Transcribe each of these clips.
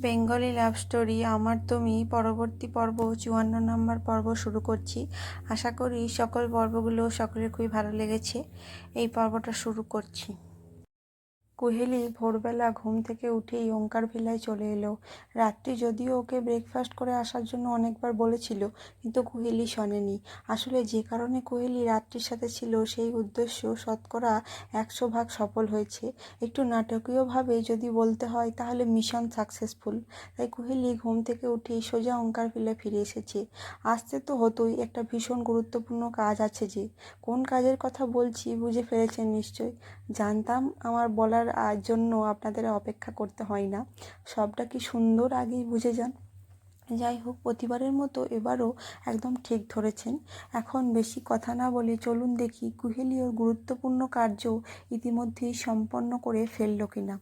Bengali love story, আমার তুমি, পরবর্তী পর্ব, চুয়ান্ন নম্বর পর্ব শুরু করছি। আশা করি সকল পর্বগুলো সকলের খুবই ভালো লেগেছে। এই পর্বটা শুরু করছি। কুহেলি ভোরবেলা ঘুম থেকে উঠেই ওঙ্কার ভিলায় চলে এলো। রাত্রি যদিও ওকে ব্রেকফাস্ট করে আসার জন্য অনেকবার বলেছিল, কিন্তু কুহেলি শোনেনি। আসলে যে কারণে কোহেলি রাত্রির সাথে ছিল, সেই উদ্দেশ্য শতকরা একশো ভাগ সফল হয়েছে। একটু নাটকীয়ভাবে যদি বলতে হয়, তাহলে মিশন সাকসেসফুল তাই কোহেলি ঘুম থেকে উঠেই সোজা ওঙ্কার ভিলায় ফিরে এসেছে। আসতে তো হতোই, একটা ভীষণ গুরুত্বপূর্ণ কাজ আছে যে। কোন কাজের কথা বলছি, বুঝে ফেলেছেন নিশ্চয় জানতাম আমার বলার জন্য আপনাদের অপেক্ষা করতে হয় না। সবটা কি সুন্দর? আগেই বুঝে যান। যাই হোক প্রতিবারের মতো এবারও একদম ঠিক ধরেছেন। এখন বেশি কথা না বলে চলুন দেখি কুহেলি ওর গুরুত্বপূর্ণ কার্য ইতিমধ্যেই সম্পন্ন করে ফেলল কিনা।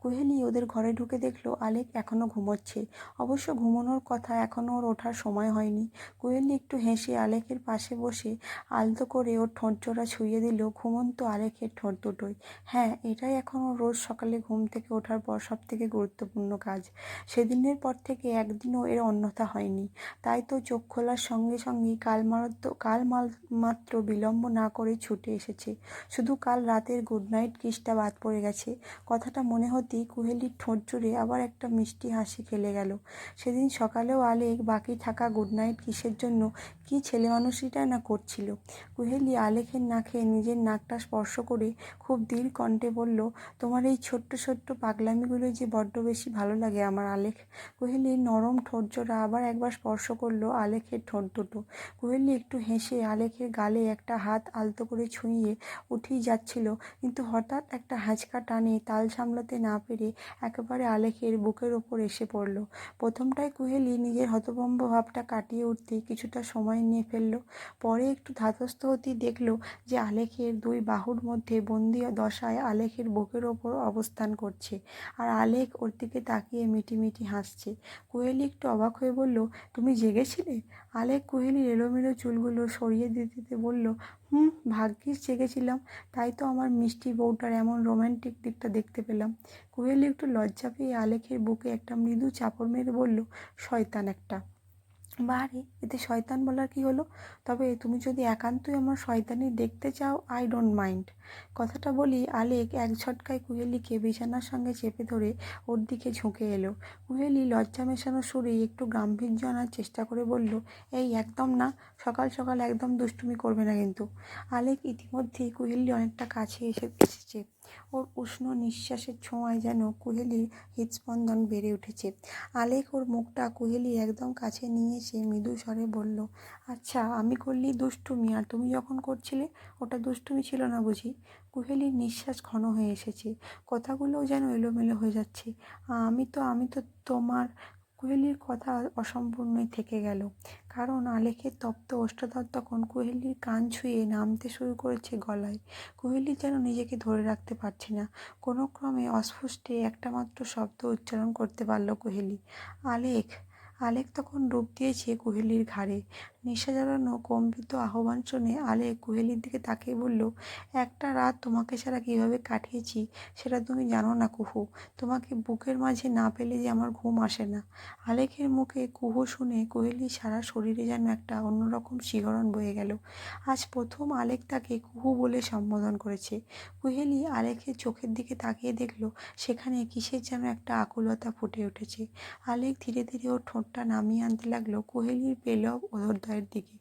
কুহেলি ওদের ঘরে ঢুকে দেখল আলেক এখনও ঘুমোচ্ছে। অবশ্য ঘুমানোর কথা এখনও ওর ওঠার সময় হয়নি। কুহেলি একটু হেসে আলেকের পাশে বসে আলতো করে ওর ঠোঁটজোড়া ছুঁয়ে দিল ঘুমন্ত আলেকের ঠোঁট দুটোই হ্যাঁ এটাই এখন ওর রোজ সকালে ঘুম থেকে ওঠার পর সব থেকে গুরুত্বপূর্ণ কাজ। সেদিনের পর থেকে একদিনও এর অন্যথা হয়নি। তাই তো চোখ খোলার সঙ্গে সঙ্গেই কাল মারাত্ম কাল মাত্র বিলম্ব না করে ছুটে এসেছে। শুধু কাল রাতের গুড নাইট কিসটা বাদ পড়ে গেছে। কথাটা মনে হতেই কুহেলির ঠোঁট জুড়ে আবার একটা মিষ্টি হাসি খেলে গেল। সেদিন সকালেও আলেক বাকি থাকা গুড নাইট কিসের জন্য, কি ছেলে মানুষটিটাই না করছিল? কুহেলি আলেখের নাকে নিজের নাকটা স্পর্শ করে খুব ধীর কণ্ঠে বলল, তোমার এই ছোট্ট ছোট্ট পাগলামিগুলো যে বড্ড বেশি ভালো লাগে আমার আলেখ কুহেলির নরম ঠোঁটজোড়া আবার একবার স্পর্শ করল আলেখের ঠোঁট দুটো। কুহেলি একটু হেসে আলেখের গালে একটা হাত আলতো করে ছুঁয়ে উঠেই যাচ্ছিল, কিন্তু হঠাৎ একটা হাঁচকা টানে তাল সামলাতে না পেরে একেবারে আলেখের বুকের ওপর এসে পড়ল। প্রথমটায় কুহেলি নিজের হতভম্ব ভাবটা কাটিয়ে উঠতে কিছুটা সময় নিয়ে ফেলল, পরে একটু ধাতস্থ হতেই দেখল যে আলেখের দুই বাহুর মধ্যে বন্দি দশায় আলেখের বুকের ওপর অবস্থান করছে, আর আলেখ ওর দিকে তাকিয়ে মিটিমিটি হাসছে। কোয়েলি একটু অবাক হয়ে বলল, তুমি জেগেছিলে? আলেক কোহেলির এলোমেলো চুলগুলো সরিয়ে দিতে দিতে বলল, হুম, ভাগ্যিস জেগেছিলাম। তাই তো আমার মিষ্টি বউটার এমন রোম্যান্টিক দিকটা দেখতে পেলাম। কোহেলি একটু লজ্জা পেয়ে আলেখের বুকে একটা মৃদু চাপড় মেরে বলল, শয়তান একটা। বারে এতে শয়তান বলার কি হলো? তবে তুমি যদি একান্তই আমার শয়তানি দেখতে চাও আই ডোন্ট মাইন্ড কথাটা বলি, আলেক এক ঝটকায় কুহেলিকে বিছানার সঙ্গে চেপে ধরে ওর দিকে ঝুঁকে এলো। কুহেলি লজ্জা মেশানো সুরেই একটু গাম্ভীর্য আনার চেষ্টা করে বলল, এই, একদম না, সকাল সকাল একদম দুষ্টুমি করবে না কিন্তু। আলেক ইতিমধ্যেই কুহেলি অনেকটা কাছে এসে এসেছে। ওর উষ্ণ নিঃশ্বাসের ছোঁয়ায় যেন কুহেলির হৃদস্পন্দন বেড়ে উঠেছে। আলেক ওর মুখটা কুহেলি একদম কাছে নিয়ে এসে মৃদু স্বরে বলল আচ্ছা আমি করলি দুষ্টুমি, আর তুমি যখন করছিলে, ওটা দুষ্টুমি ছিল না বুঝি? কুহেলির নিঃশ্বাস ঘন হয়ে এসেছে। কথাগুলোও যেন এলোমেলো হয়ে যাচ্ছে। আমি তো আমি তো তোমার কোহেলির কথা অসম্পূর্ণই থেকে গেল। কারণ আলেখের তপ্ত ওষ্ঠাধর তখন কোহেলির কান ছুঁয়ে নামতে শুরু করেছে গলায়। কোহেলি যেন নিজেকে ধরে রাখতে পারছে না। কোনো ক্রমে অস্ফুষ্টে একটা মাত্র শব্দ উচ্চারণ করতে পারল কোহেলি। আলেখ আলেক তখন ডুব দিয়েছে কোহেলির ঘাড়ে। নেশা জ্বালানো কম্পিত আহ্বান শুনে আলেক কোহেলির দিকে তাকিয়ে বলল, একটা রাত তোমাকে ছাড়া কীভাবে কাটিয়েছি সেটা তুমি জানো না কুহু। তোমাকে বুকের মাঝে না পেলে যে আমার ঘুম আসে না। আলেকের মুখে কুহু শুনে কোহেলি সারা শরীরে যেন একটা অন্যরকম শিহরণ বয়ে গেল। আজ প্রথম আলেক তাকে কুহু বলে সম্বোধন করেছে। কুহেলি আলেকের চোখের দিকে তাকিয়ে দেখল, সেখানে কিসের যেন একটা আকুলতা ফুটে উঠেছে। আলেক ধীরে ধীরে ওর ঠোঁটটা নামিয়ে আনতে লাগল। কোহেলির পেলব অধরদ্বয়ের দিকে।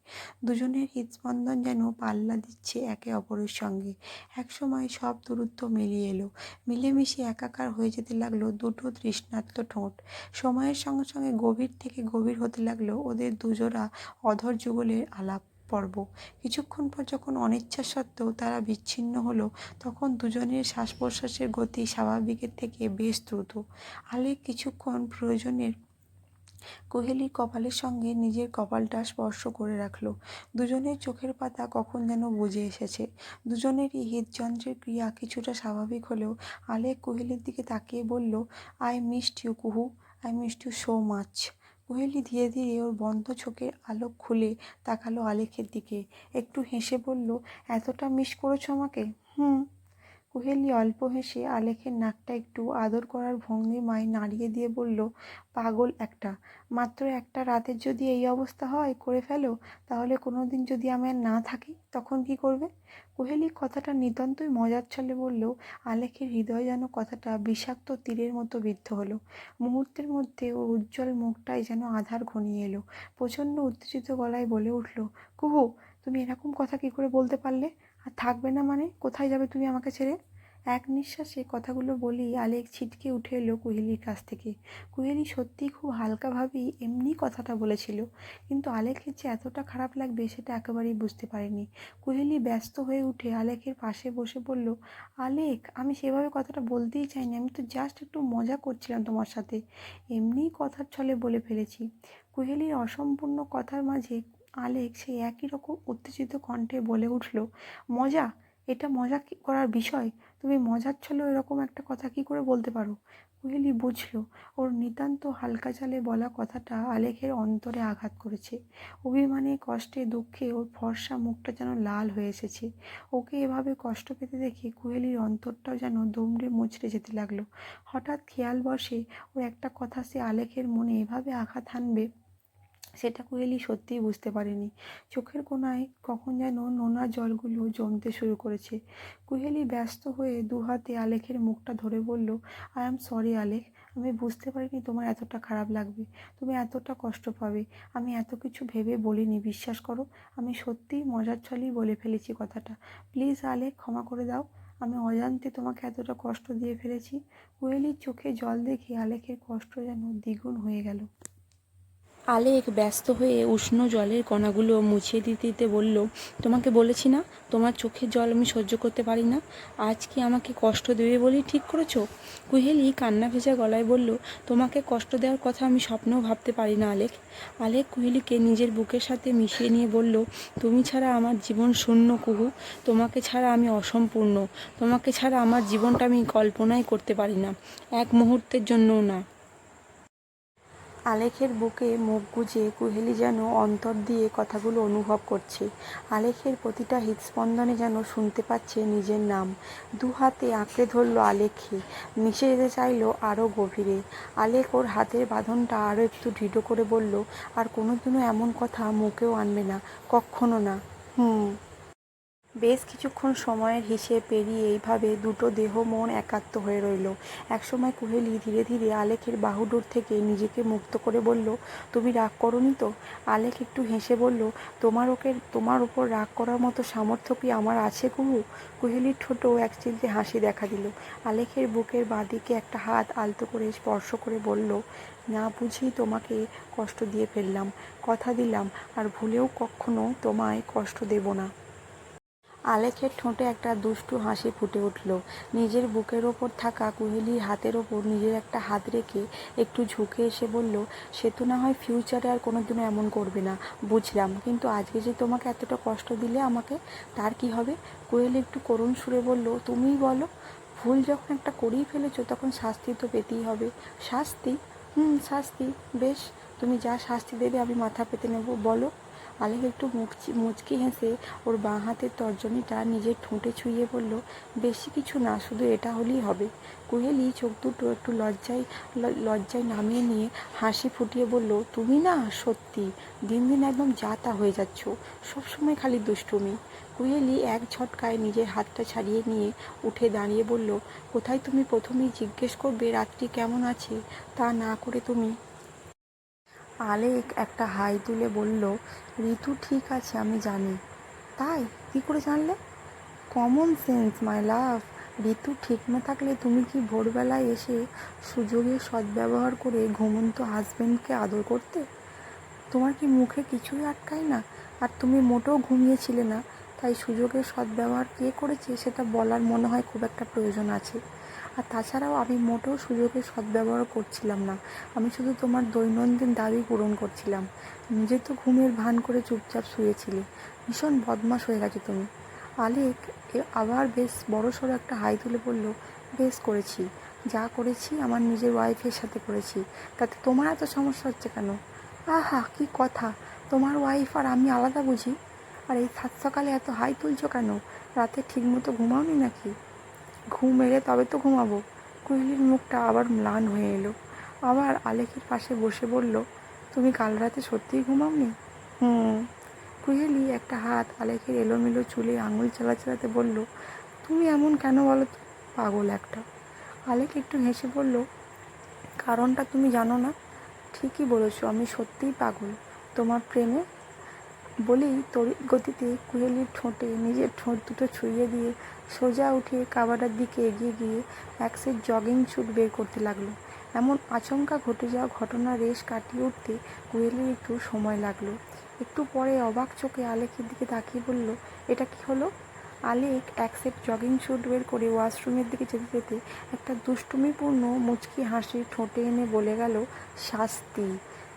দুজনের হৃদস্পন্দন যেন পাল্লা দিচ্ছে একে অপরের সঙ্গে। একসময় সব দূরত্ব মিলিয়ে এলো। মিলেমিশে একাকার হয়ে যেতে লাগল দুটো তৃষ্ণার্ত ঠোঁট। সময়ের সঙ্গে সঙ্গে গভীর থেকে গভীর হতে লাগল ওদের দুজোড়া অধর যুগলের আলাপ পর্ব। কিছুক্ষণ পর যখন অনিচ্ছা সত্ত্বেও তারা বিচ্ছিন্ন হলো, তখন দুজনের শ্বাস প্রশ্বাসের গতি স্বাভাবিকের থেকে বেশ দ্রুত। আলে কিছুক্ষণ প্রয়োজনের কোহেলি কপালের সঙ্গে নিজের কপালটা স্পর্শ করে রাখল। দুজনের চোখের পাতা কখন যেন বুঝে এসেছে। দুজনেরই হৃদযন্ত্রের ক্রিয়া কিছুটা স্বাভাবিক হলেও আলেক কোহেলির দিকে তাকিয়ে বলল I missed you Kuhu. I missed you so much Koheli ধীরে ধীরে ওর বন্ধ চোখের আলোক খুলে তাকালো আলেকের দিকে। একটু হেসে বলল, এতটা মিস করেছ আমাকে? হুম। কুহেলি অল্প হেসে আলেখের নাকটা একটু আদর করার ভঙ্গিমায় নাড়িয়ে দিয়ে বলল, পাগল একটা। মাত্র একটা রাতের যদি এই অবস্থা হয়, করে ফেলো। তাহলে কোনো দিন যদি আমি আর না থাকি, তখন কি করবে? কোহেলি কথাটা নিতান্তই মজার ছলে বললেও আলেখের হৃদয় যেন কথাটা বিষাক্ত তীরের মতো বিদ্ধ হলো। মুহূর্তের মধ্যে ওর উজ্জ্বল মুখটাই যেন আধার ঘনিয়ে এলো। প্রচণ্ড উত্তেজিত গলায় বলে উঠল, কুহু, তুমি এরকম কথা কী করে বলতে পারলে? আর থাকবে না মানে? কোথায় যাবে তুমি আমাকে ছেড়ে? এক নিঃশ্বাসে কথাগুলো বলি আলেক ছিটকে উঠে এলো কুহেলির কাছ থেকে। কুহেলি সত্যিই খুব হালকাভাবেই এমনি কথাটা বলেছিল, কিন্তু আলেকের যে এতটা খারাপ লাগবে সেটা একেবারেই বুঝতে পারেনি। কুহেলি ব্যস্ত হয়ে উঠে আলেকের পাশে বসে বলল, আলেক, আমি সেভাবে কথাটা বলতেই চাইনি। আমি তো জাস্ট একটু মজা করছিলাম তোমার সাথে। এমনিই কথার ছলে বলে ফেলেছি। কুহেলির অসম্পূর্ণ কথার মাঝে আলেক সেই একই রকম উত্তেজিত কণ্ঠে বলে উঠল, মজা? এটা মজা করার বিষয়? তুমি মজার ছলেও এরকম একটা কথা কি করে বলতে পারো? কোহেলি বুঝলো, ওর নিতান্ত হালকা চালে বলা কথাটা আলেখের অন্তরে আঘাত করেছে। অভিমানে, কষ্টে, দুঃখে ওর ফর্সা মুখটা যেন লাল হয়ে এসেছে। ওকে এভাবে কষ্ট পেতে দেখে কোহেলির অন্তরটাও যেন দুমড়ে মুচড়ে যেতে লাগল। হঠাৎ খেয়াল বসে ওর একটা কথা সে আলেখের মনে এভাবে আঘাত হানবে সেটা কোহেলি সত্যিই বুঝতে পারেনি। চোখের কোনায় কখন যেন নোনা জলগুলো জমতে শুরু করেছে। কুহেলি ব্যস্ত হয়ে দু হাতে আলেখের মুখটা ধরে বলল আই এম সরি আলেখ। আমি বুঝতে পারিনি তোমার এতটা খারাপ লাগবে। তুমি এতটা কষ্ট পাবে। আমি এত কিছু ভেবে বলিনি, বিশ্বাস করো। আমি সত্যিই মজার ছলেই বলে ফেলেছি কথাটা। প্লিজ, আলেখ, ক্ষমা করে দাও। আমি অজান্তে তোমাকে এতটা কষ্ট দিয়ে ফেলেছি। কোয়েলির চোখে জল দেখে আলেখের কষ্ট যেন দ্বিগুণ হয়ে গেল। আলেক ব্যস্ত হয়ে উষ্ণ জলের কণাগুলো মুছিয়ে দিতে দিতে বলল, তোমাকে বলেছি না, তোমার চোখের জল আমি সহ্য করতে পারি না। আজ কি আমাকে কষ্ট দেবে বলেই ঠিক করেছ? কুহেলি কান্না ভেজা গলায় বলল, তোমাকে কষ্ট দেওয়ার কথা আমি স্বপ্নেও ভাবতে পারি না, আলেক। আলেক কুহেলিকে নিজের বুকের সাথে মিশিয়ে নিয়ে বলল, তুমি ছাড়া আমার জীবন শূন্য, কুহু। তোমাকে ছাড়া আমি অসম্পূর্ণ। তোমাকে ছাড়া আমার জীবনটা আমি কল্পনাই করতে পারি না। এক মুহূর্তের জন্যও না। আলেখের বুকে মুখ গুজে কুহেলি যেন অন্তর দিয়ে কথাগুলো অনুভব করছে। আলেখের প্রতিটা হৃদস্পন্দনে যেন শুনতে পাচ্ছে নিজের নাম। দু হাতে আঁকড়ে ধরলো আলেখকে মিশে যেতে চাইলো আরও গভীরে। আলেখ ওর হাতের বাঁধনটা আরও একটু দৃঢ় করে বলল, আর কোনোদিনও এমন কথা মুখেও আনবে না কখনো না। হুম। বেশ কিছুক্ষণ সময়ের হিসেব পেরিয়ে এইভাবে দুটো দেহ মন একাত্ম হয়ে রইল। একসময় কুহেলি ধীরে ধীরে আলেখের বাহুডোর থেকে নিজেকে মুক্ত করে বলল, তুমি রাগ করনি তো? আলেখ একটু হেসে বলল, তোমার ওকে, তোমার ওপর রাগ করার মতো সামর্থ্য কি আমার আছে কুহু কুহেলির ঠোঁটও এক চিলতে হাসি দেখা দিল। আলেখের বুকের বাঁদিকে একটা হাত আলতো করে স্পর্শ করে বলল, না বুঝেই তোমাকে কষ্ট দিয়ে ফেললাম, কথা দিলাম, আর ভুলেও কখনো তোমায় কষ্ট দেব না। আলেখের ঠোঁটে একটা দুষ্টু হাসি ফুটে উঠল। নিজের বুকের ওপর থাকা কুহেলির হাতের ওপর নিজের একটা হাত রেখে একটু ঝুঁকে এসে বলল, সে তো না হয় ফিউচারে আর কোনোদিনও এমন করবে না। বুঝলাম, কিন্তু আজকে যে তোমাকে এতটা কষ্ট দিলে আমাকে, তার কি হবে? কোয়েলি একটু করুণ সুরে বলল, তুমিই বলো, ভুল যখন একটা করেই ফেলেছো, তখন শাস্তি তো পেতেই হবে। শাস্তি? হুম, শাস্তি, বেশ। তুমি যা শাস্তি দেবে, আমি মাথা পেতে নেব, বলো। আলেক একটু মুচকি মুচকি হেসে ওর বাঁ হাতের তর্জনীটা নিজের ঠোঁটে ছুঁয়ে বলল, বেশি কিছু না, শুধু এটা হলেই হবে। কুহেলি চোখ দুটো একটু লজ্জায় লজ্জায় নামিয়ে নিয়ে হাসি ফুটিয়ে বলল, তুমি না সত্যি, দিন দিন একদম যাতা হয়ে যাচ্ছ, সবসময় খালি দুষ্টুমি। কুহেলি এক ঝটকায় নিজের হাতটা ছাড়িয়ে নিয়ে উঠে দাঁড়িয়ে বলল, কোথায় তুমি প্রথমেই জিজ্ঞেস করবে রাত্রি কেমন আছে? তা না করে তুমি আলেক একটা হাই তুলে বলল, ঋতু ঠিক আছে, আমি জানি। তাই? কী করে জানলে? কমন সেন্স মাই লাভ ঋতু ঠিক না থাকলে তুমি কি ভোরবেলায় এসে সুযোগের সদ্ব্যবহার করে ঘুমন্ত হাজবেন্ডকে আদর করতে? তোমার কি মুখে কিছুই আটকায় না? আর তুমি মোটেও ঘুমিয়েছিলে না। তাই সুযোগের সদ্ব্যবহার কে করেছে সেটা বলার মনে হয় খুব একটা প্রয়োজন আছে। আর তাছাড়াও আমি মোটেও সুযোগের সদ্ব্যবহার করছিলাম না। আমি শুধু তোমার দৈনন্দিন দাবি পূরণ করছিলাম। নিজে তো ঘুমের ভান করে চুপচাপ শুয়েছিলে। ভীষণ বদমাশ হয়ে গেছো তুমি। আলেক আবার বেশ বড়সড় একটা হাই তুলে বলল, বেশ করেছি। যা করেছি আমার নিজের ওয়াইফের সাথে করেছি। তাতে তোমার এত সমস্যা হচ্ছে কেন? আহা, কি কথা! তোমার ওয়াইফ আর আমি আলাদা বুঝি? আর এই সাত সকালে এত হাই তুলছো কেন? রাতে ঠিকমতো ঘুমাওনি নাকি? ঘুম এলে তবে তো ঘুমাবো। কুহেলির মুখটা আবার ম্লান হয়ে এলো। আবার আলেকের পাশে বসে বলল, তুমি কাল রাতে সত্যিই ঘুমাওনি? হুম। কুহেলি একটা হাত আলেকের এলোমেলো চুলে আঙুল চালা চালাতে বলল, তুমি এমন কেন বলো পাগল একটা? আলেক একটু হেসে বলল, কারণটা তুমি জানো না? ঠিকই বলেছ, আমি সত্যিই পাগল। তোমার প্রেমে বলেই তড়িৎ গতিতে কুহেলির ঠোঁটে নিজের ঠোঁট দুটো ছুঁয়ে দিয়ে সোজা উঠে কাবাডার দিকে এগিয়ে গিয়ে সেট জগিং স্যুট বের করতে লাগল। এমন আচমকা ঘটে যাওয়া ঘটনা রেশ কাটিয়ে উঠতে কুহেলির একটু সময় লাগল। একটু পরে অবাক চোখে আলেকের দিকে তাকিয়ে বলল, এটা কি হলো? আলেক এক সেট জগিং শ্যুট বের করে ওয়াশরুমের দিকে যেতে যেতে একটা দুষ্টুমিপূর্ণ মুচকি হাসি ঠোঁটে এনে বলে গেল, শাস্তি।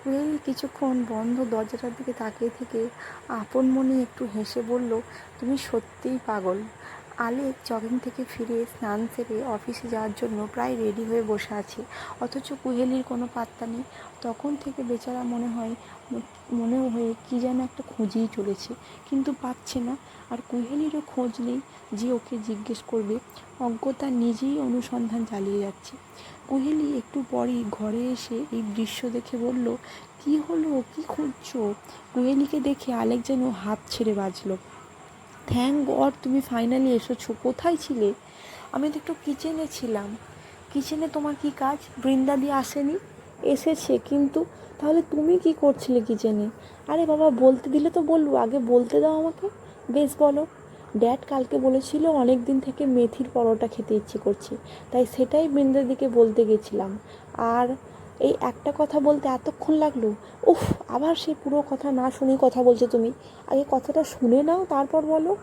কুহেলি কিছুক্ষণ বন্ধ দরজাটার দিকে তাকিয়ে থেকে আপন মনে একটু হেসে বলল, তুমি সত্যিই পাগল। আলেক জগিং থেকে ফিরে স্নান সেরে অফিসে যাওয়ার জন্য প্রায় রেডি হয়ে বসে আছে। অথচ কুহেলির কোনো পাত্তা নেই। তখন থেকে বেচারা মনে হয় মনে হয়ে কী যেন একটা খুঁজেই চলেছে। কিন্তু পাচ্ছে না। আর কুহেলিরও খোঁজ নেই। যে ওকে জিজ্ঞেস করবে অজ্ঞতা নিজেই অনুসন্ধান চালিয়ে যাচ্ছে। কোহেলি একটু পরই ঘরে এসে এই দৃশ্য দেখে বলল, কি হলো? কি খুঁজছো? কুহেলিকে দেখে আলেক যেন হাত ছেড়ে বাজলো। থ্যাংক গড, তুমি ফাইনালি এসেছ। কোথায় ছিলে? আমি তো একটু কিচেনে ছিলাম। কিচেনে তোমার কি কাজ? বৃন্দাদি আসেনি? এসেছে, কিন্তু তাহলে তুমি কি করছিলে কিচেনে আরে বাবা, বলতে দিলে তো বলব। আগে বলতে দাও আমাকে। বেশ, বলো। ড্যাড কালকে বলেছিল অনেক দিন থেকে মেথির পরোটা খেতে ইচ্ছে করছে, তাই সেটাই বৃন্দার দিকে বলতে গেছিলাম। আর এই একটা কথা বলতে এতক্ষণ লাগল, উফ, আবার সেই পুরো কথা না শুনেই কথা বলছো তুমি। আগে কথাটা শুনে নাও, তারপর বলো।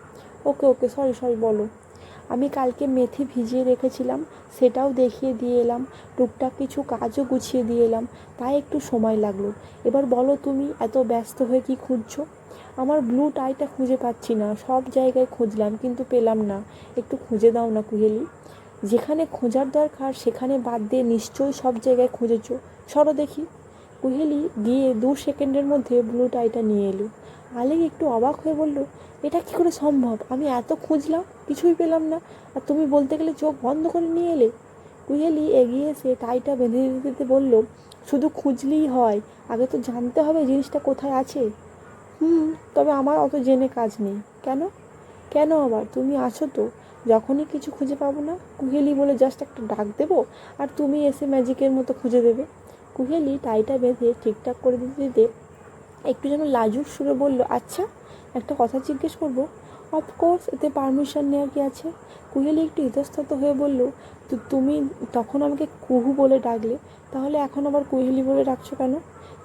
ওকে ওকে সরি সরি বলো। আমি কালকে মেথি ভিজিয়ে রেখেছিলাম, সেটাও দেখিয়ে দিয়ে এলাম, টুকটাক কিছু কাজও গুছিয়ে দিয়ে এলাম, তাই একটু সময় লাগল। এবার বলো তুমি, এত ব্যস্ত হয়ে কি খুঁজছো? আমার ব্লু টাইটা খুঁজে পাচ্ছি না। সব জায়গায় খুঁজলাম, কিন্তু পেলাম না। একটু খুঁজে দাও না কুহেলি। যেখানে খোঁজার দরকার, সেখানে বাদ দিয়ে নিশ্চয়ই সব জায়গায় খুঁজেছো। সরো দেখি। কুহেলি গিয়ে দু সেকেন্ডের মধ্যে ব্লু টাইটা নিয়ে এলো। আলেক একটু অবাক হয়ে বলল, এটা কি করে সম্ভব? আমি এত খুঁজলাম, কিছুই পেলাম না। আর তুমি বলতে গেলে চোখ বন্ধ করে নিয়ে এলে? কুহেলি এগিয়ে এসে টাইটা বেঁধে দিতে দিতে বলল, শুধু খুঁজলেই হয়। আগে তো জানতে হবে জিনিসটা কোথায় আছে। হুম, তবে আমার অত জেনে কাজ নেই। কেন? কেন আবার? তুমি আছো তো। যখনই কিছু খুঁজে পাবো না? কুহেলি বলে জাস্ট একটা ডাক দেবো আর তুমি এসে ম্যাজিকের মতো খুঁজে দেবে। কুহেলি টাইটা বেঁধে ঠিকঠাক করে দিতে দিতে একটু যেন লাজুক সুরে বলল আচ্ছা একটা কথা জিজ্ঞেস করব। অফকোর্স এতে পারমিশন নেওয়ার কি আছে? কুহেলি একটু ইতস্তত হয়ে বলল তুমি তখন আমাকে কুহু বলে ডাকলে, তাহলে এখন আবার কুহেলি বলে ডাকছো কেন?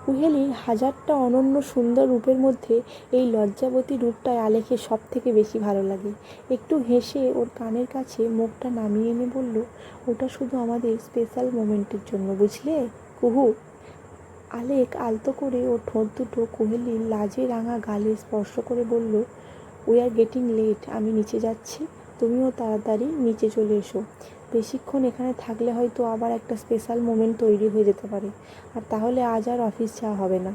কুহেলির হাজারটা অনন্য সুন্দর রূপের মধ্যে এই লজ্জাবতী রূপটাই আলেখের সব থেকে বেশি ভালো লাগে। একটু হেসে ওর কানের কাছে মুখটা নামিয়ে এনে বলল, ওটা শুধু আমাদের স্পেশাল মোমেন্টের জন্য, বুঝলে? কুহু? আলেক আলতো করে ওর ঠোঁট দুটো কোহেলির লাজে রাঙা গালে স্পর্শ করে বলল উই আর গেটিং লেট আমি নিচে যাচ্ছি। তুমিও তাড়াতাড়ি নিচে চলে এসো। বেশিক্ষণ এখানে থাকলে হয়তো আবার একটা স্পেশাল মোমেন্ট তৈরি হয়ে যেতে পারে। আর তাহলে আজ আর অফিস যাওয়া হবে না।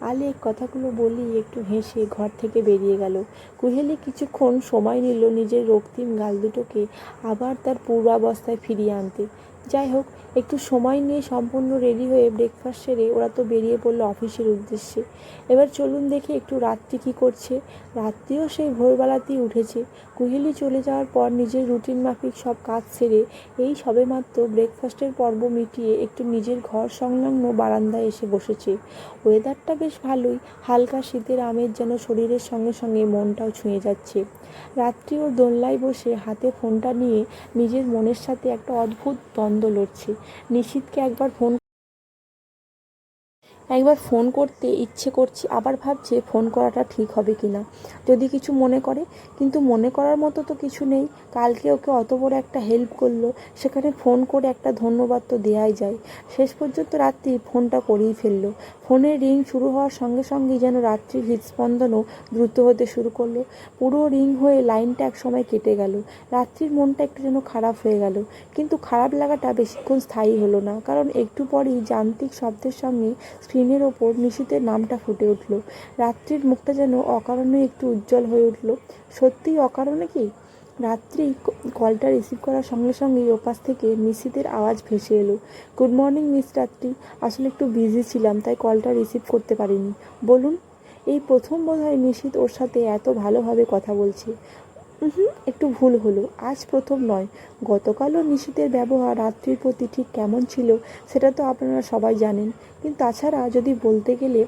আলে কথাগুলো বলি একটু হেসে ঘর থেকে বেরিয়ে গেল। কুহেলি কিছুক্ষণ সময় নিল নিজের রক্তিম গাল দুটোকে আবার তার পূর্বাবস্থায় ফিরিয়ে আনতে। যাই হোক একটু সময় নিয়ে সম্পূর্ণ রেডি হয়ে ব্রেকফাস্ট সেরে ওরা তো বেরিয়ে পড়ল অফিসের উদ্দেশ্যে। এবার চলুন দেখি একটু রাত্রি কী করছে। রাত্রিও সেই ভোরবেলাতেই উঠেছে। কুহেলি চলে যাওয়ার পর নিজের রুটিন মাফিক সব কাজ সেরে এই সবেমাত্র ব্রেকফাস্টের পর্ব মিটিয়ে একটু নিজের ঘর সংলগ্ন বারান্দায় এসে বসেছে। ওয়েদারটা বেশ ভালোই, হালকা শীতের আমের যেন শরীরের সঙ্গে সঙ্গে মনটাও ছুঁয়ে যাচ্ছে। রাত্রি ওর দোলনায় বসে হাতে ফোনটা নিয়ে নিজের মনের সাথে একটা অদ্ভুত দ্বন্দ্ব লড়ছে। নিশীথকে একবার ফোন একবার ফোন করতে ইচ্ছে করছি, আবার ভাবছে ফোন করাটা ঠিক হবে কি না যদি কিছু মনে করে, কিন্তু মনে করার মতো তো কিছু নেই। কালকে ওকে অত বড় একটা হেল্প করল, সেখানে ফোন করে একটা ধন্যবাদ তো দেওয়াই যায়। শেষ পর্যন্ত রাত্রি ফোনটা করেই ফেলল। ফোনের রিং শুরু হওয়ার সঙ্গে সঙ্গেই যেন রাত্রির হৃদস্পন্দনও দ্রুত হতে শুরু করল। পুরো রিং হয়ে লাইনটা এক সময় কেটে গেল। রাত্রির মনটা একটু যেন খারাপ হয়ে গেল। কিন্তু খারাপ লাগাটা বেশিক্ষণ স্থায়ী হলো না। কারণ একটু পরেই যান্ত্রিক শব্দের সঙ্গে স্ক্রিনের ওপর নিশীতের নামটা ফুটে উঠল। রাত্রির মুখটা যেন অকারণে একটু উজ্জ্বল হয়ে উঠল। সত্যিই অকারণে কি? রাত্রি কলটা রিসিভ করার সঙ্গে সঙ্গেই ওপাশ থেকে নিশিতের আওয়াজ ভেসে এলো। গুড মর্নিং মিস রাত্রি। আসলে একটু বিজি ছিলাম, তাই কলটা রিসিভ করতে পারিনি। বলুন, এই প্রথম বোধহয় নিশিত ওর সাথে এত ভালোভাবে কথা বলছে। হুম, একটু ভুল হলো। আজ প্রথম নয়। গতকালও নিশিতের ব্যবহার রাত্রির প্রতি ঠিক কেমন ছিল সেটা তো আপনারা সবাই জানেন। কিন্তু তাছাড়া যদি বলতে গেলে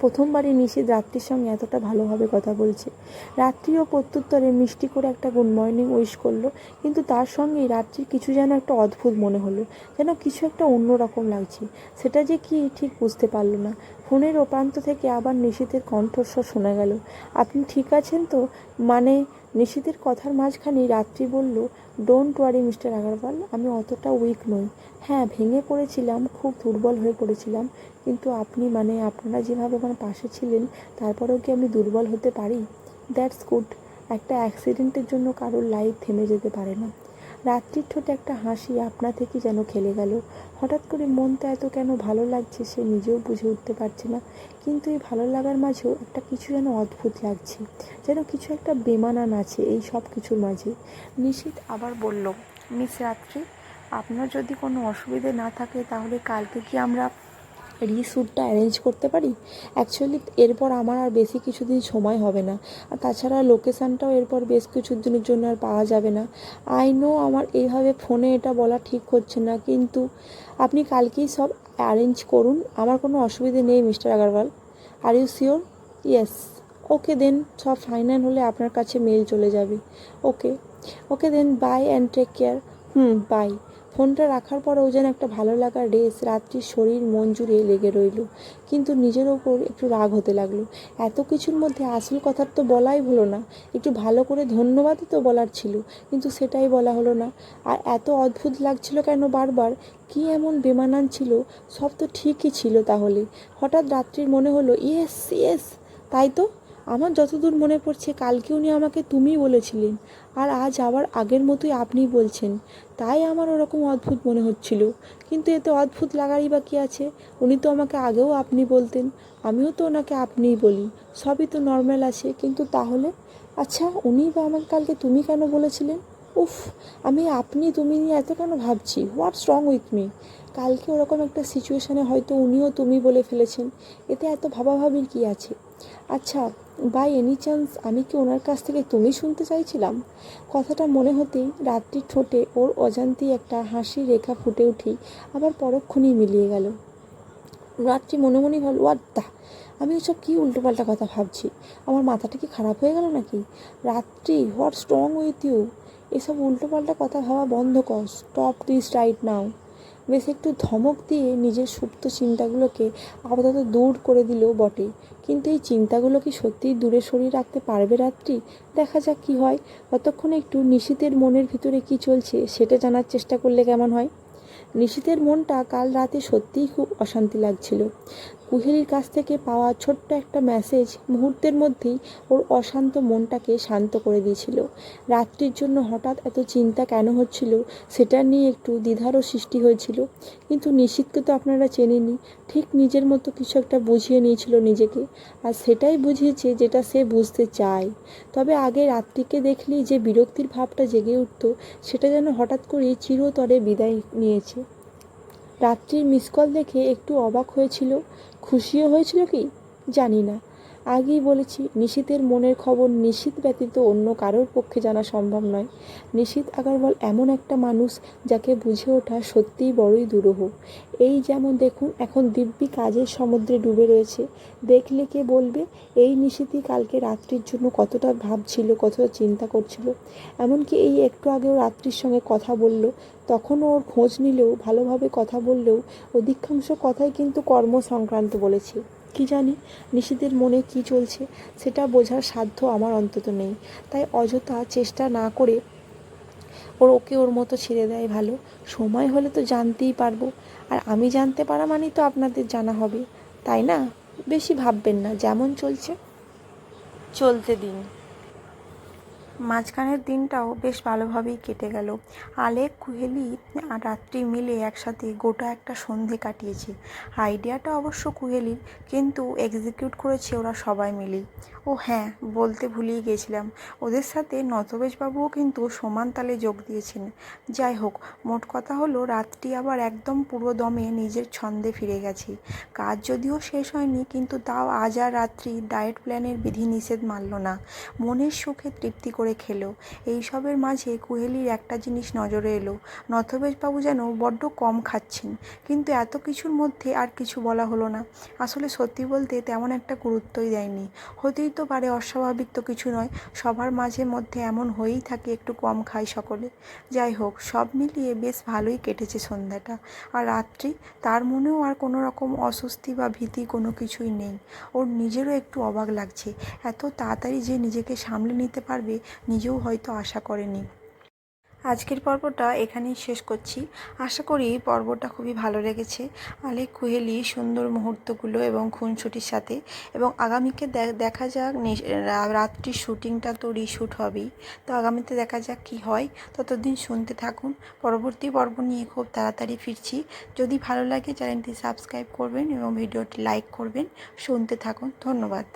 প্রথমবারই নিশিত রাত্রির সঙ্গে এতটা ভালোভাবে কথা বলছে। রাত্রিও প্রত্যুত্তরে মিষ্টি করে একটা গুড মর্নিং উইশ করল, কিন্তু তার সঙ্গেই রাত্রির কিছু যেন একটা অদ্ভুত মনে হলো, যেন কিছু একটা অন্যরকম লাগছে। সেটা যে কি ঠিক বুঝতে পারল না। ফোনের ও প্রান্ত থেকে আবার নিশীথের কণ্ঠস্বর শোনা গেল। আপনি ঠিক আছেন তো? মানে নিশীথের কথার মাঝখানে রাত্রি বলল ডোন্ট ওয়ারি মিস্টার আগারওয়াল আমি অতটা উইক নই। হ্যাঁ ভেঙে পড়েছিলাম, খুব দুর্বল হয়ে পড়েছিলাম, কিন্তু আপনি মানে আপনারা যেভাবে আমার পাশে ছিলেন, তারপরেও কি আমি দুর্বল হতে পারি? দ্যাটস গুড একটা অ্যাক্সিডেন্টের জন্য কারোর লাইফ থেমে যেতে পারে না। রাত্রির ঠোঁটে একটা হাসি আপনা থেকে যেন খেলে গেল। হঠাৎ করে মনটা এত কেন ভালো লাগছে সে নিজেও বুঝে উঠতে পারছে না। কিন্তু এই ভালো লাগার মাঝেও একটা কিছু যেন অদ্ভুত লাগছে, যেন কিছু একটা বেমানান আছে এই সব কিছুর মাঝে। নিশীত আবার বলল, মিস রাত্রি, আপনার যদি কোনো অসুবিধে না থাকে তাহলে কালকে কি আমরা রিস্যুটটা অ্যারেঞ্জ করতে পারি? অ্যাকচুয়ালি এরপর আমার আর বেশি কিছুদিন সময় হবে না। আর তাছাড়া লোকেশানটাও এরপর বেশ কিছু দিনের জন্য আর পাওয়া যাবে না। আই নো আমার এইভাবে ফোনে এটা বলা ঠিক হচ্ছে না, কিন্তু আপনি কালকেই সব অ্যারেঞ্জ করুন। আমার কোনো অসুবিধে নেই, Mister Agarwal. Are you sure yes okay then সব ফাইনাল হলে আপনার কাছে মেল চলে যাবে। Okay okay then bye and take care hmm bye ফোনটা রাখার পরেও যেন একটা ভালো লাগার রেস রাত্রির শরীর, মন জুড়ে লেগে রইল। কিন্তু নিজের ওপর একটু রাগ হতে লাগল। এত কিছুর মধ্যে আসল কথার তো বলাই হলো না। একটু ভালো করে ধন্যবাদই তো বলার ছিল, কিন্তু সেটাই বলা হলো না। আর এত অদ্ভুত লাগছিল কেন বারবার? কি এমন বেমানান ছিল? সব তো ঠিকই ছিল তাহলে। হঠাৎ রাত্রির মনে হলো, ইয়েস ইয়েস। তাই তো? আমার যতদূর মনে পড়ছে, কালকে উনি আমাকে তুমি বলেছিলেন আর আজ আবার আগের মতোই আপনি বলছেন। তাই আমার ওরকম অদ্ভুত মনে হচ্ছিল। কিন্তু এতে অদ্ভুত লাগারই বা কী আছে? উনি তো আমাকে আগেও আপনি বলতেন, আমিও তো ওনাকে আপনিই বলি। সবই তো নর্মাল আছে, কিন্তু তাহলে? আচ্ছা উনি বা আমাকে কালকে তুমি কেন বলেছিলেন? উফ, আমি আপনি তুমি নিয়ে এত কেন ভাবছি? হোয়াটস রং উইথ মি কালকে ওরকম একটা সিচুয়েশানে হয়তো উনিও তুমি বলে ফেলেছেন। এতে এত ভাবাভাবির কি আছে? আচ্ছা বাই এনি চান্স আমি কি ওনার কাছ থেকে তুমি শুনতে চাইছিলাম? কথাটা মনে হতেই রাত্রির ঠোঁটে ওর অজান্তেই একটা হাসি রেখা ফুটে উঠেই আবার পরক্ষণেই মিলিয়ে গেল। রাত্রি মনে মনেই ভাবল ওয়াট দা আমি ওসব কী উল্টোপাল্টা কথা ভাবছি? আমার মাথাটা কি খারাপ হয়ে গেল নাকি? রাত্রি হোয়াট স্ট্রং উইথ ইউ এসব উল্টোপাল্টা কথা ভাবা বন্ধ কর। স্টপ দিস রাইট নাও বেশ একটু ধমক দিয়ে নিজের সুপ্ত চিন্তাগুলোকে আপাতত দূর করে দিলেও বটে। কিন্তু এই চিন্তাগুলো কি সত্যিই দূরে সরিয়ে রাখতে পারবে রাত্রি? দেখা যাক কি হয়। ততক্ষণ একটু নিশীতের মনের ভিতরে কি চলছে সেটা জানার চেষ্টা করলে কেমন হয়? নিশীতের মনটা কাল রাতে সত্যিই খুব অশান্তি লাগছিল। কুহেলির কাছ থেকে পাওয়া ছোট্ট একটা মেসেজ মুহূর্তের মধ্যেই ওর অশান্ত মনটাকে শান্ত করে দিয়েছিল। রাত্রির জন্য হঠাৎ এত চিন্তা কেন হচ্ছিল সেটা নিয়ে একটু দ্বিধারও সৃষ্টি হয়েছিল। কিন্তু নিশীতকে তো আপনারা চেনেনি ঠিক নিজের মতো কিছু একটা বুঝিয়ে নিয়েছিল নিজেকে। আর সেটাই বুঝিয়েছে যেটা সে বুঝতে চায়। তবে আগে রাত্রিকে দেখলেই যে বিরক্তির ভাবটা জেগে উঠত, সেটা যেন হঠাৎ করে চিরতরে বিদায় নিয়েছে। রাত্রির মিস কল দেখে একটু অবাক হয়েছিল। খুশিও হয়েছিল কি? জানি না। আগেই বলেছি নিশীতের মনের খবর নিশীত ব্যতীত অন্য কারোর পক্ষে জানা সম্ভব নয়। নিশীত আগারওয়াল এমন একটা মানুষ যাকে বুঝে ওঠা সত্যিই বড়ই দুরূহ। এই যেমন দেখুন, এখন দিব্যি কাজের সমুদ্রে ডুবে রয়েছে। দেখলে কে বলবে, এই নিশীতই কালকে রাত্রির জন্য কতটা ভাবছিল, কতটা চিন্তা করছিল। এমনকি এই একটু আগেও রাত্রির সঙ্গে কথা বলল, তখনও ওর খোঁজ নিলেও, ভালোভাবে কথা বললেও অধিকাংশ কথাই কিন্তু কর্ম সংক্রান্ত বলেছে। কি জানি নিশিদের মনে কি চলছে, সেটা বোঝার সাধ্য আমার অন্তত নেই। তাই অযথা চেষ্টা না করে ওর ওকে ওর মতো ছেড়ে দেয় ভালো। সময় হলে তো জানতেই পারব। আর আমি জানতে পারা মানেই তো আপনাদের জানা হবে। তাই না? বেশি ভাববেন না, যেমন চলছে। চলতে দিন। মাঝখানের দিনটাও বেশ ভালোভাবেই কেটে গেল। আলেক, কুহেলি আর রাত্রি মিলে একসাথে গোটা একটা সন্ধে কাটিয়েছে। আইডিয়াটা অবশ্য কুহেলির, কিন্তু এক্সিকিউট করেছে ওরা সবাই মিলেই। ও হ্যাঁ বলতে ভুলিয়ে গেছিলাম ওদের সাথে নতবেশবাবুও কিন্তু সমান তালে যোগ দিয়েছেন। যাই হোক, মোট কথা হলো রাতটি আবার একদম পুরো দমে নিজের ছন্দে ফিরে গেছে। কাজ যদিও শেষ হয়নি, কিন্তু তাও আজ আর রাত্রি ডায়েট প্ল্যানের বিধিনিষেধ মানল না। মনের সুখে তৃপ্তি করে খেলো। এইসবের মাঝে কুহেলির একটা জিনিস নজরে এলো। নথবেশবাবু যেন বড্ড কম খাচ্ছেন, কিন্তু এত কিছুর মধ্যে আর কিছু বলা হলো না। আসলে সত্যি বলতে তেমন একটা গুরুত্বই দেয়নি। হতেই তো পারে অস্বাভাবিক তো কিছু নয়, সবার মাঝে মধ্যে এমন হয়েই থাকে একটু কম খায় সকলে। যাই হোক, সব মিলিয়ে বেশ ভালোই কেটেছে সন্ধ্যাটা। আর রাত্রি, তার মনেও আর কোনো রকম অস্বস্তি বা ভীতি কোনো কিছুই নেই। ওর নিজেরও একটু অবাক লাগছে। এত তাড়াতাড়ি যে নিজেকে সামলে নিতে পারবে নিজেও হয়তো আশা করেনি। আজকের পর্বটা এখানেই শেষ করছি। আশা করি পর্বটা খুবই ভালো লেগেছে। আলেক কুহেলি সুন্দর মুহূর্তগুলো এবং খুনসুটির সাথে এবং আগামীকে দেখা যাক রাত্রির শ্যুটিংটা তো রিশ্যুট হবেই। তো আগামীতে দেখা যাক কি হয়। ততদিন শুনতে থাকুন। পরবর্তী পর্ব নিয়ে খুব তাড়াতাড়ি ফিরছি। যদি ভালো লাগে চ্যানেলটি সাবস্ক্রাইব করবেন এবং ভিডিওটি লাইক করবেন, শুনতে থাকুন। ধন্যবাদ।